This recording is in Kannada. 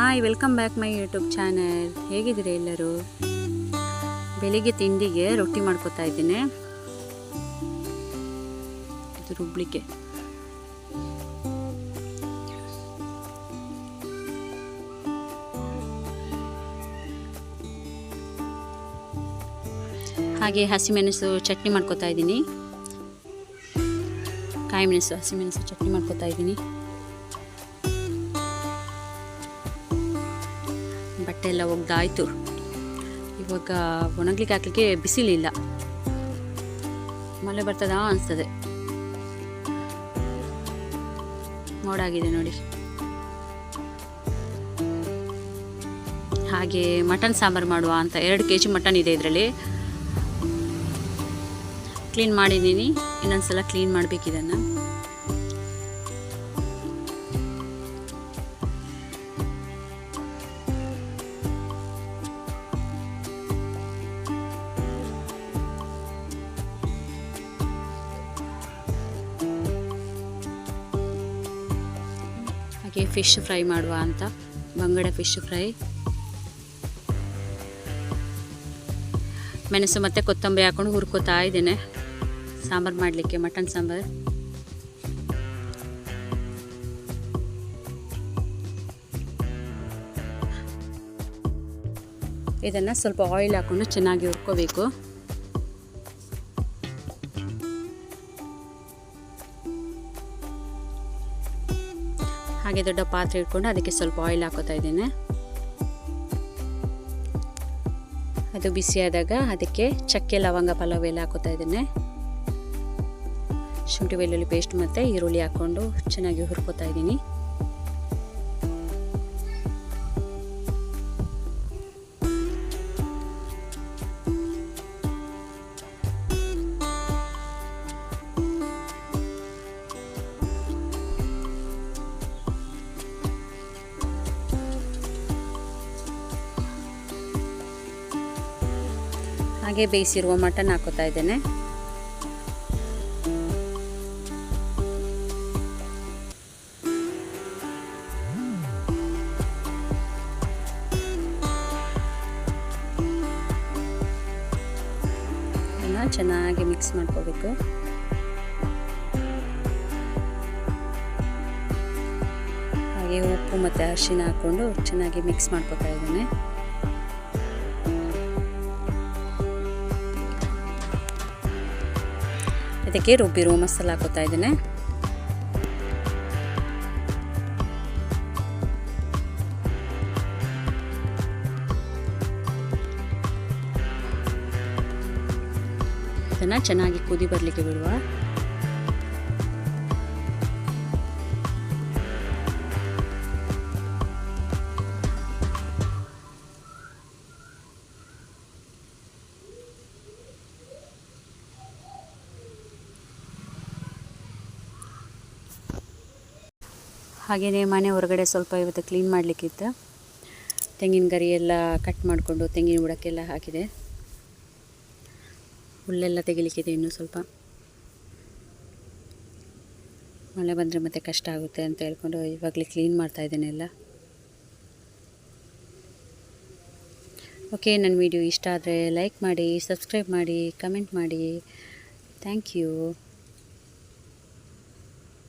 Hi welcome back my YouTube channel ಹೇಗಿದ್ದೀರಾ ಎಲ್ಲರೂ? ಬೆಳಿಗ್ಗೆ ತಿಂಡಿಗೆ ರೊಟ್ಟಿ ಮಾಡ್ಕೊತಾ ಇದ್ದೀನಿ. ಇದು ರುಬ್ಲಿಕ್ಕೆ. ಹಾಗೆ ಹಸಿಮೆಣಸು ಚಟ್ನಿ ಮಾಡ್ಕೊತಾ ಇದ್ದೀನಿ. ಕಾಯಿ ಮೆಣಸು, ಹಸಿಮೆಣಸು ಚಟ್ನಿ ಮಾಡ್ಕೊತಾ ಇದ್ದೀನಿ. ಬಟ್ಟೆ ಎಲ್ಲ ಒಗ್ದಾಯ್ತು ಇವಾಗ ಒಣಗ್ಲಿಕ್ಕೆ ಹಾಕ್ಲಿಕ್ಕೆ ಬಿಸಿಲಿಲ್ಲ. ಮಳೆ ಬರ್ತದಾ ಅನಿಸ್ತದೆ. ಮೋಡಾಗಿದೆ ನೋಡಿ. ಹಾಗೆ ಮಟನ್ ಸಾಂಬಾರು ಮಾಡುವ ಅಂತ ಎರಡು ಕೆ ಜಿ ಮಟನ್ ಇದೆ ಇದರಲ್ಲಿ. ಕ್ಲೀನ್ ಮಾಡಿದ್ದೀನಿ. ಇನ್ನೊಂದ್ಸಲ ಕ್ಲೀನ್ ಮಾಡಬೇಕು ಇದನ್ನು ಹಾಗೆ ಫಿಶ್ ಫ್ರೈ ಮಾಡುವ ಅಂತ, ಬಂಗಡ ಫಿಶ್ ಫ್ರೈ ಮೆಣಸು ಮತ್ತು ಕೊತ್ತಂಬರಿ ಹಾಕೊಂಡು ಹುರ್ಕೋತಾ ಇದ್ದೇನೆ. ಸಾಂಬಾರು ಮಾಡಲಿಕ್ಕೆ, ಮಟನ್ ಸಾಂಬಾರು. ಇದನ್ನು ಸ್ವಲ್ಪ ಆಯಿಲ್ ಹಾಕ್ಕೊಂಡು ಚೆನ್ನಾಗಿ ಹುರ್ಕೋಬೇಕು. ಹಾಗೆ ದೊಡ್ಡ ಪಾತ್ರೆ ಇಟ್ಕೊಂಡು ಅದಕ್ಕೆ ಸ್ವಲ್ಪ ಆಯಿಲ್ ಹಾಕೋತಾ ಇದ್ದೇನೆ. ಅದು ಬಿಸಿಯಾದಾಗ ಅದಕ್ಕೆ ಚಕ್ಕೆ, ಲವಂಗ, ಪಲಾವ್ ಎಲ್ಲ ಹಾಕೋತಾ ಇದ್ದೇನೆ. ಶುಂಠಿ, ಬೆಳ್ಳುಳ್ಳಿ ಪೇಸ್ಟ್ ಮತ್ತು ಈರುಳ್ಳಿ ಹಾಕ್ಕೊಂಡು ಚೆನ್ನಾಗಿ ಹುರ್ಕೋತಾ ಇದ್ದೀನಿ. ಹಾಗೆ ಬೇಯಿಸಿರುವ ಮಟನ್ ಹಾಕೋತಾ ಇದ್ದೇನೆ. ಚೆನ್ನಾಗಿ ಮಿಕ್ಸ್ ಮಾಡ್ಕೋಬೇಕು. ಹಾಗೆ ಉಪ್ಪು ಮತ್ತು ಅರಿಶಿನ ಹಾಕ್ಕೊಂಡು ಚೆನ್ನಾಗಿ ಮಿಕ್ಸ್ ಮಾಡ್ಕೋತಾ ಇದ್ದೇನೆ. ಇದಕ್ಕೆ ರುಬ್ಬಿರುವ ಮಸಾಲ ಹಾಕೋತಾ ಇದ್ದೇನೆ. ಇದನ್ನು ಚೆನ್ನಾಗಿ ಕುದಿ ಬರಲಿಕ್ಕೆ ಬಿಡುವ. ಹಾಗೆಯೇ ಮನೆ ಹೊರಗಡೆ ಸ್ವಲ್ಪ ಇವತ್ತು ಕ್ಲೀನ್ ಮಾಡಲಿಕ್ಕಿತ್ತು. ತೆಂಗಿನ ಗರಿ ಎಲ್ಲ ಕಟ್ ಮಾಡಿಕೊಂಡು ತೆಂಗಿನ ಬುಡಕ್ಕೆಲ್ಲ ಹಾಕಿದೆ. ಹುಲ್ಲೆಲ್ಲ ತೆಗಿಲಿಕ್ಕಿದೆ ಇನ್ನೂ ಸ್ವಲ್ಪ. ಮಳೆ ಬಂದರೆ ಮತ್ತೆ ಕಷ್ಟ ಆಗುತ್ತೆ ಅಂತ ಹೇಳ್ಕೊಂಡು ಇವಾಗಲೇ ಕ್ಲೀನ್ ಮಾಡ್ತಾ ಇದ್ದೇನೆ ಎಲ್ಲ. ಓಕೆ ನನ್ನ ವಿಡಿಯೋ ಇಷ್ಟ ಆದರೆ ಲೈಕ್ ಮಾಡಿ ಸಬ್ಸ್ಕ್ರೈಬ್ ಮಾಡಿ ಕಮೆಂಟ್ ಮಾಡಿ. Thank you